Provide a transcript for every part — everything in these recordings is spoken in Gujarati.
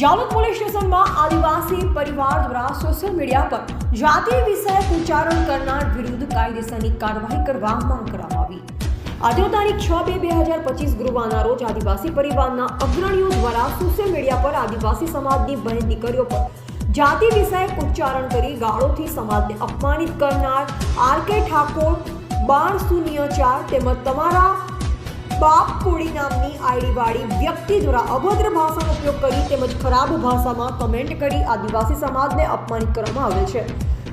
જાલોદ પોલીસ સ્ટેશનમાં આદિવાસી પરિવાર દ્વારા સોશિયલ મીડિયા પર જાતિ વિષયક ઉચ્ચારણ કરનાર વિરુદ્ધ કાયદેસરની કાર્યવાહી કરવા માંગ કરવામાં આવી. આજે તારીખ છ બે બે હજાર પચીસ ગુરુવારના રોજ આદિવાસી પરિવારના અગ્રણીઓ દ્વારા સોશિયલ મીડિયા પર આદિવાસી સમાજની બહેન દીકરીઓ પર જાતિ વિષયક ઉચ્ચારણ કરી ગાળોથી સમાજને અપમાનિત કરનાર આર કે ઠાકોર બાર શૂન્ય ચાર તેમજ તમારા બાપ કોળી નામની આઈડીવાળી વ્યક્તિ દ્વારા અભદ્ર ભાષાનો ઉપયોગ કરી તેમજ ખરાબ ભાષામાં કમેન્ટ કરી આદિવાસી સમાજને અપમાનિત કરવામાં આવે છે.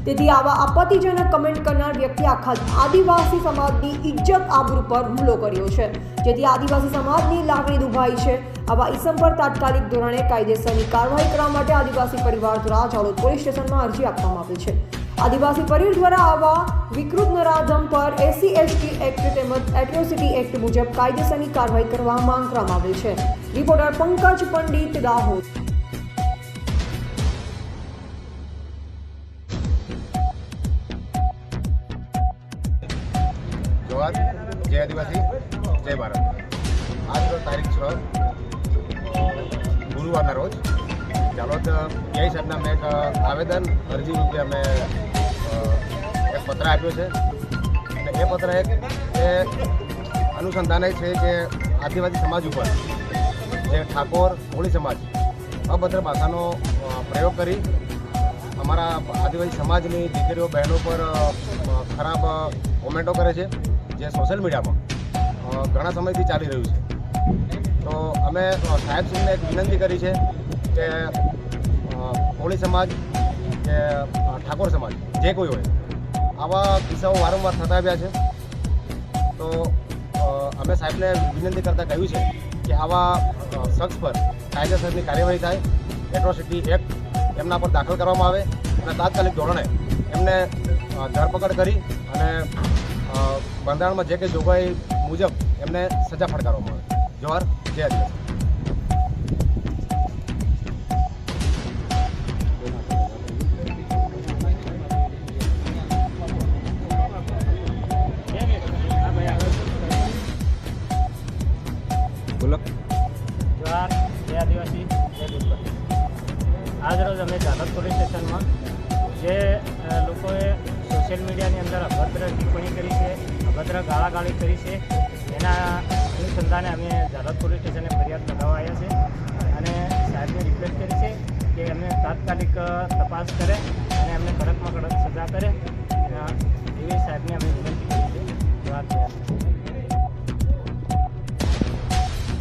તેથી આવા આપત્તિજનક કમેન્ટ કરનાર વ્યક્તિ આખા આદિવાસી સમાજની ઇજ્જત આબરૂ પર હુમલો કર્યો છે. જેથી આદિવાસી સમાજની લાગણી દુભાઈ છે. આવા ઇસમ પર તાત્કાલિક ધોરણે કાયદેસરની કાર્યવાહી કરવા માટે આદિવાસી પરિવાર દ્વારા ચાલોદ પોલીસ સ્ટેશનમાં અરજી આપવામાં આવી છે. આદિવાસી પરિવાર દ્વારા આવા વિકૃત નરાધમ પર S C S T act તેમજ એટ્રોસિટી એક્ટ મુજબ કાયદેસરની કાર્યવાહી કરવા માંગ કરવામાં આવી છે. રિપોર્ટર પંકજ પંડિત દાહોદ. જય આદિવાસી, જય ભારત. આજનો તારીખ છ ગુરુવારના રોજ ચાલોદ પીઆઈ સાહેબના મેં એક આવેદન, અરજી રૂપે અમે એક પત્ર આપ્યો છે. અને એ પત્ર એક એ અનુસંધાને છે કે આદિવાસી સમાજ ઉપર જે ઠાકોર કોળી સમાજ અભદ્ર ભાષાનો પ્રયોગ કરી અમારા આદિવાસી સમાજની દીકરીઓ, બહેનો પર ખરાબ કોમેન્ટો કરે છે, જે સોશિયલ મીડિયામાં ઘણા સમયથી ચાલી રહ્યું છે. તો અમે સાહેબ સાહેબશ્રીને એક વિનંતી કરી છે કે કોળી સમાજ કે ઠાકોર સમાજ, જે કોઈ હોય. આવા કિસ્સાઓ વારંવાર થતા આવ્યા છે. તો અમે સાહેબને વિનંતી કરતાં કહ્યું છે કે આવા શખ્સ પર કાયદેસરની કાર્યવાહી થાય. એટ્રોસિટી એક્ટ એમના પર દાખલ કરવામાં આવે અને તાત્કાલિક ધોરણે એમને ધરપકડ કરી અને બંધારણમાં જે કંઈ જોગવાઈ મુજબ એમને સજા ફટકારવામાં આવે. જોહાર જય આદિવાસી. આદિવાસી જય દુર્ગા. આજ અમે ઝાલોદ પોલીસ સ્ટેશનમાં જે લોકોએ સોશિયલ મીડિયાની અંદર અભદ્ર ટિપ્પણી કરી છે, અભદ્ર ગાળાગાળી કરી છે, એના અનુસંધાને અમે ઝાલોદ પોલીસ સ્ટેશને ફરિયાદ લગાવવા આવ્યા છે અને સાહેબને રિક્વેસ્ટ કરી છે કે એમને તાત્કાલિક તપાસ કરે અને એમને કડકમાં કડક સજા કરે.